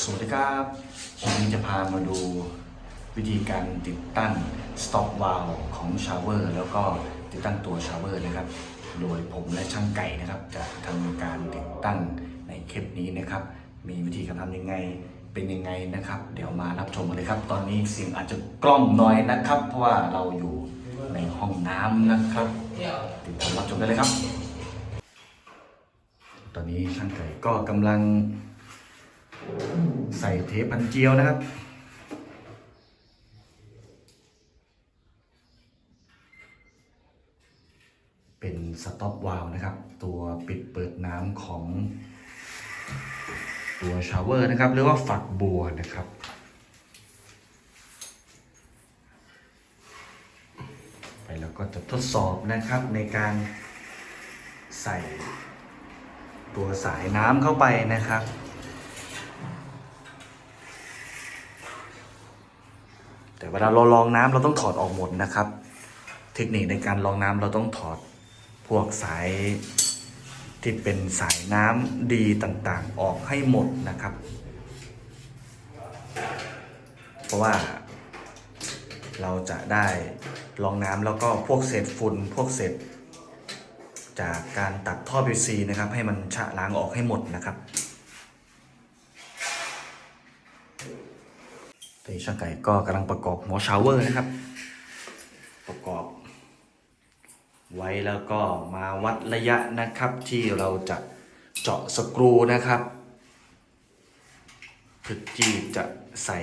สวัสดีครับวันนี้จะพามาดูวิธีการติดตั้ง stop valve ของชาวเวอร์แล้วก็ติดตั้งตัวชาวเวอร์นะครับ โดยผมและช่างไก่นะครับ จะทำการติดตั้งในคลิปนี้นะครับ มีวิธีการทำยังไงเป็นยังไงนะครับ เดี๋ยวมารับชมกันเลยครับ ตอนนี้เสียงอาจจะกล้องน้อยนะครับ เพราะว่าเราอยู่ในห้องน้ำนะครับติดตามรับชมได้เลยครับ ตอนนี้ช่างไก่ก็กำลัง ใส่เทปพันเจียวนะครับ เป็นสต็อปวาล์วนะครับ ตัวปิดเปิดน้ำของตัวชาวเวอร์นะครับ หรือว่าฝักบัวนะครับไปแล้วก็จะทดสอบนะครับในการใส่ตัวสายน้ำเข้าไปนะครับ แต่เวลาเราลองน้ำเราต้องถอดออกหมดนะครับ เทคนิคในการลองน้ำเราต้องถอดพวกสายที่เป็นสายน้ำดีต่างๆ ออกให้หมดนะครับ เพราะว่าเราจะได้ลองน้ำแล้วก็พวกเศษฝุ่นพวกเศษจากการตัดท่อ PVC นะครับ ให้มันชะล้างออกให้หมดนะครับ ตอ นี้ช่างไก่ก็กำลังประกอบหัวชาวเวอร์นะครับ ประกอบ ไว้แล้วก็มาวัดระยะนะครับ ที่เราจะเจาะสกรูนะครับเพื่อที่จะใส่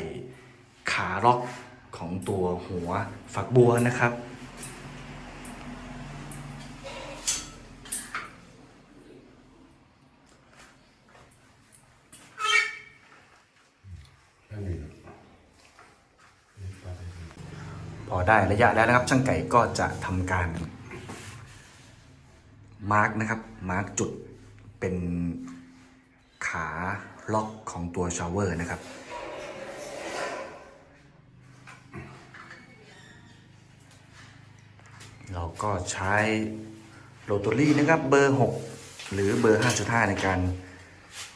ขาล็อกของตัวหัวฝักบัวนะครับ พอได้ระยะแล้วนะครับ ช่างไก่ก็จะทำการมาร์กนะครับมาร์กจุดเป็นขาล็อกของตัวชาวเวอร์นะครับเราก็ใช้โรตารี่นะครับเบอร์ 6 หรือเบอร์ 5.5 ในการ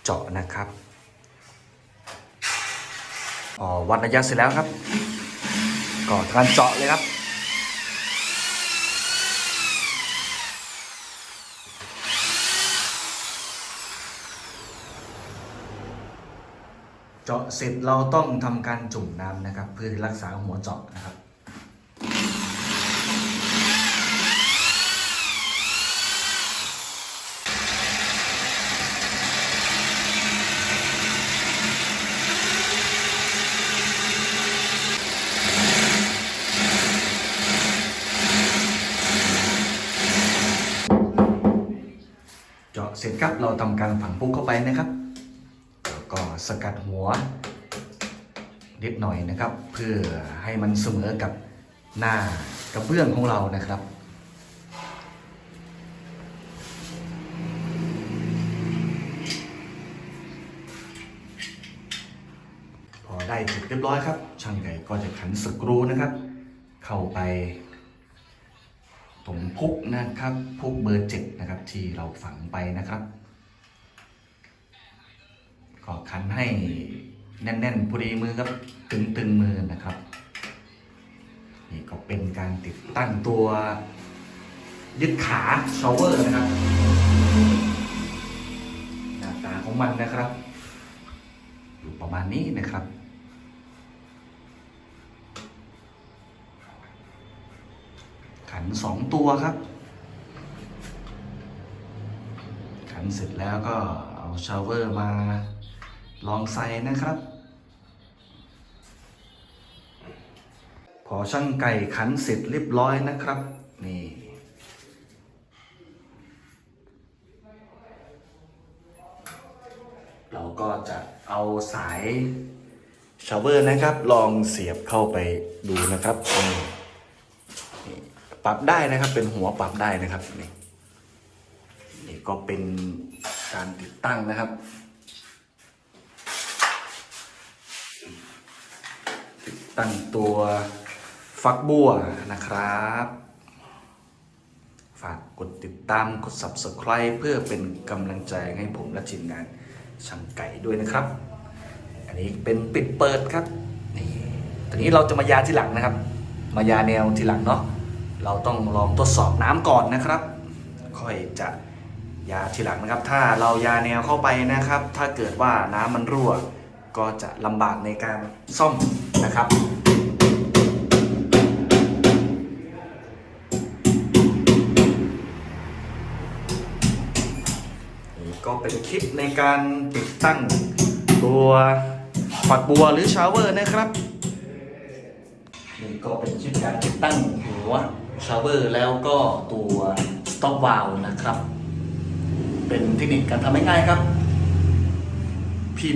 เจาะนะครับอ๋อวัดระยะเสร็จแล้วครับ ก่อการเจาะเลยครับ เจาะเสร็จเราต้องทำการจุ่มน้ำนะครับ เพื่อรักษาหัวเจาะนะครับ ร็จครับเราทำการฝังปุ๊กเข้าไปนะครับแล้วก็สกัดหัวนิดหน่อยนะครับ เพื่อให้มันเสมอกับหน้ากระเบื้องของเรานะครับพอได้เสร็จเรียบร้อยครับ ช่างใหญ่ก็จะขันสกรูนะครับ เข้าไป ตรงพุกนะครับพุกเบอร์เจ็ดนะครับที่เราฝังไปนะครับ ก็คันให้แน่นๆพอดีมือครับตึงๆมือนะครับนี่ก็เป็นการติดตั้งตัวยึดขาเชาเวอร์นะครับหน้าตาของมันนะครับ อยู่ประมาณนี้นะครับ สองตัวครับ ขันเสร็จแล้วก็เอาชาวเวอร์มาลองใส่นะครับ พอช่างไก่ขันเสร็จเรียบร้อยนะครับ นี่เราก็จะเอาสายชาวเวอร์นะครับ ลองเสียบเข้าไปดูนะครับนี่ ปรับได้นะครับ เป็นหัวปรับได้นะครับนี่นี่ก็เป็นการติดตั้งนะครับ ติดตั้งตัวฟักบัวนะครับฝากกดติดตามกด subscribe เพื่อเป็นกำลังใจให้ผมและทีมงานช่างไก่ด้วยนะครับ อันนี้เป็นปิดเปิดครับนี่ตอนนี้เราจะมายาทีหลังนะครับ มายาแนวทีหลังเนาะ เราต้องลองทดสอบน้ำก่อนนะครับ ค่อยจะยาทีหลังนะครับ ถ้าเรายาแนวเข้าไปนะครับ ถ้าเกิดว่าน้ำมันรั่ว ก็จะลำบากในการซ่อมนะครับนี่ก็เป็นคลิปในการติดตั้งตัวฝักบัวหรือชาวเวอร์นะครับนี่ก็เป็นคลิปการติดตั้งหัว ชาวเวอร์แล้วก็ตัวสต็อปวาลนะครับ เป็นเทคนิคการทำง่ายๆครับ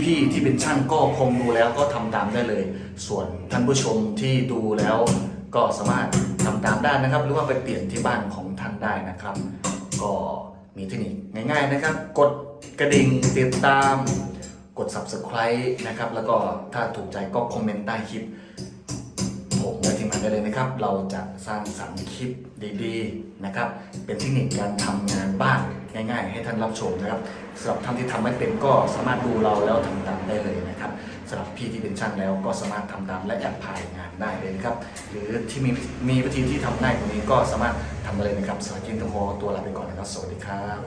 พี่ๆที่เป็นช่างก็คงดูแล้วก็ทำตามได้เลย ส่วนท่านผู้ชมที่ดูแล้วก็สามารถทำตามได้นะครับ หรือว่าไปเปลี่ยนที่บ้านของท่านได้นะครับ ก็มีเทคนิคง่าย ๆนะครับ กดกระดิ่งติดตาม กด subscribe นะครับ แล้วก็ถ้าถูกใจก็คอมเมนต์ใต้คลิป ผมและทีมงานได้เลยนะครับ เราจะสร้างสรรค์คลิปดีๆนะครับ เป็นเทคนิคการทำงานบ้านง่าย ๆ ให้ท่านรับชมนะครับสำหรับท่านที่ทำไม่เป็นก็สามารถดูเราแล้วทำตามได้เลยนะครับสำหรับพี่ที่เป็นช่างแล้วก็สามารถทำตามและแอปพายงานได้เลยนะครับ หรือที่มีมีวิธีที่ทำง่ายกว่านี้ก็สามารถทำได้เลยนะครับสำหรับกินตงโฮตัวลาไปก่อนนะครับ สวัสดีครับ